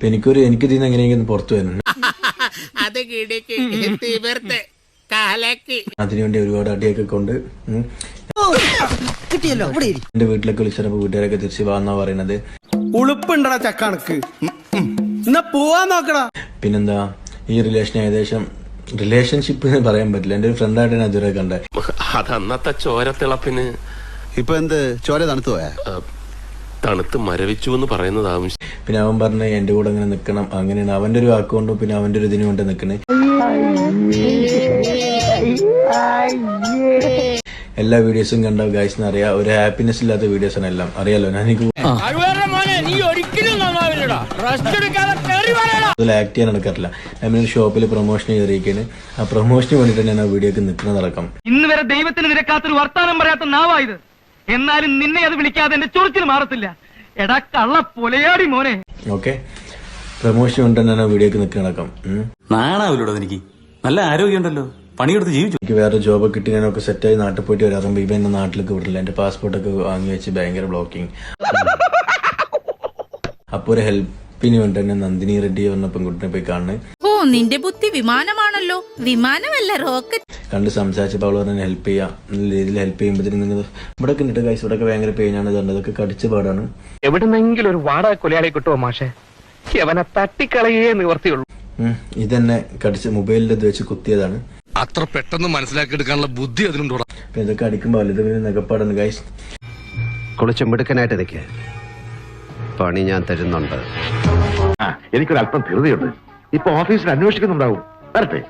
അപ്പൊ എനിക്കൊരു എനിക്കിതിൽ നിന്ന് എങ്ങനെയെങ്കിലും പുറത്തു വരണം. അത് കിടക്ക് തീവർത്ത് കാലക്ക്. അതിനുവേണ്ടി ഒരുപാട് അടിയൊക്കെ കൊണ്ട് ഉം. കിട്ടിയല്ലോ ഇവിടെ ഇരി. എന്റെ വീട്ടിലൊക്കെ വിളിച്ചപ്പോ വീട്ടുകാരൊക്കെ തിരിച്ചു വാന്നാ പറയണത്. ഉളുപ്പുണ്ടടാ ചക്കണക്ക്. എന്നാ പോവാൻ നോക്കടാ. പിന്നെന്താ ഈ റിലേഷൻ ഏകദേശം റിലേഷൻഷിപ്പ് എന്ന് പറയാൻ പറ്റില്ല. എന്റെ ഒരു ഫ്രണ്ടായിട്ട് ഞാൻ ഇതുവരെ കണ്ടേ. അത് അന്നത്തെ ചോരത്തിളപ്പിന് ഇപ്പൊ എന്ത്? ചോര തണുത്തു പോയാ? തണുത്ത് മരവിച്ചു എന്ന് പറയുന്നതാവും പിന്നെ അവൻ പറഞ്ഞ എന്റെ കൂടെ അങ്ങനെ നിൽക്കണം അങ്ങനെയാണ് അവന്റെ ഒരു വാക്കുകൊണ്ടും പിന്നെ അവന്റെ ഒരു ഇതിനു കൊണ്ട് നിൽക്കണേ എല്ലാ വീഡിയോസും കണ്ട ഗൈസ് അറിയാം. ഒരു ഹാപ്പിനെസ് ഇല്ലാത്ത വീഡിയോസ് ആണ് എല്ലാം. അറിയാലോ? ഞാൻ എനിക്ക് അതിൽ ആക്ട് ചെയ്യാൻ നടക്കാറില്ല. ഞാൻ ഷോപ്പിൽ പ്രൊമോഷൻ ചെയ്തിരിക്കുകയാണ് ആ പ്രൊമോഷന് തന്നെ ഞാൻ ആ വീഡിയോക്ക് നിൽക്കുന്നതടക്കം ഇന്ന് വരെ ദൈവത്തിന് നിരക്കാത്തൊരു വർത്താനം പറയാത്ത നാവായത് എന്നാലും നിന്നെ അത് വിളിക്കാതെ എന്റെ ചൊറിച്ചിൽ മാറത്തില്ല. എടാ കള്ള പൊലയാടി മോനെ. ഓക്കെ. പ്രമോഷൻ ഉണ്ടെന്നാണ് വീഡിയോക്ക് അടക്കം നാണാവില്ലോടോ എനിക്ക് നല്ല ആരോഗ്യമുണ്ടല്ലോ. പണിയെടുത്ത് ജീവിച്ചു. എനിക്ക് വേറെ ജോബ് കിട്ടി ഞാനൊക്കെ സെറ്റായി നാട്ടിൽ പോയിട്ട് വരാറുമ്പോ ഇവ എന്നെ നാട്ടിലേക്ക് വിടില്ല എന്റെ പാസ്പോർട്ടൊക്കെ വാങ്ങി വെച്ച് ഭയങ്കര ബ്ലോക്കിംഗ് അപ്പൊ ഒരു ഹെൽപ്പിന് വേണ്ടി തന്നെ നന്ദിനി റെഡ്ഡി പറഞ്ഞ പെൺകുട്ടിനെ പോയി കാണുന്നത് ഓ നിന്റെ ബുദ്ധി വിമാനമാണല്ലോ. വിമാനമല്ല റോക്കറ്റ് കണ്ട് സംസാരിച്ചപ്പോൾ അവൾ പറഞ്ഞ ഹെൽപ്പ് ചെയ്യാം. നല്ല രീതിയിൽ ഹെൽപ്പ് ചെയ്യുമ്പോഴത്തേക്കും നിങ്ങൾ ഇവിടെ കിട്ടിട്ട് കൈസ് ഇവിടെ ഭയങ്കര പെയിനാണ് ഇതുണ്ട് ഇതൊക്കെ കടിച്ച പാടാണ്. എവിടെന്നെങ്കിലും ഒരു വാടക കൊലയാളി കിട്ടുമോ മാഷെ? അവനെ തട്ടിക്കളയേ നിവർത്തിയുള്ളൂ. ഇതെന്നെ കടിച്ച് മൊബൈലിൽ ഇത് വെച്ച് കുത്തിയതാണ്. അത്ര പെട്ടെന്ന് മനസ്സിലാക്കി എടുക്കാനുള്ള ബുദ്ധി അതിനും ഇതൊക്കെ അടിക്കുമ്പോൾ വലുത് പിന്നെ നെഗപ്പാടാണ് ഗൈസ് കുളിച്ച് മിടുക്കനായിട്ട് ഇതൊക്കെ പണി ഞാൻ തരുന്നുണ്ട്. എനിക്കൊരല്പം ധൃതിയുണ്ട്. ഇപ്പൊ ഓഫീസിൽ അന്വേഷിക്കുന്നുണ്ടാവും. വരട്ടെ.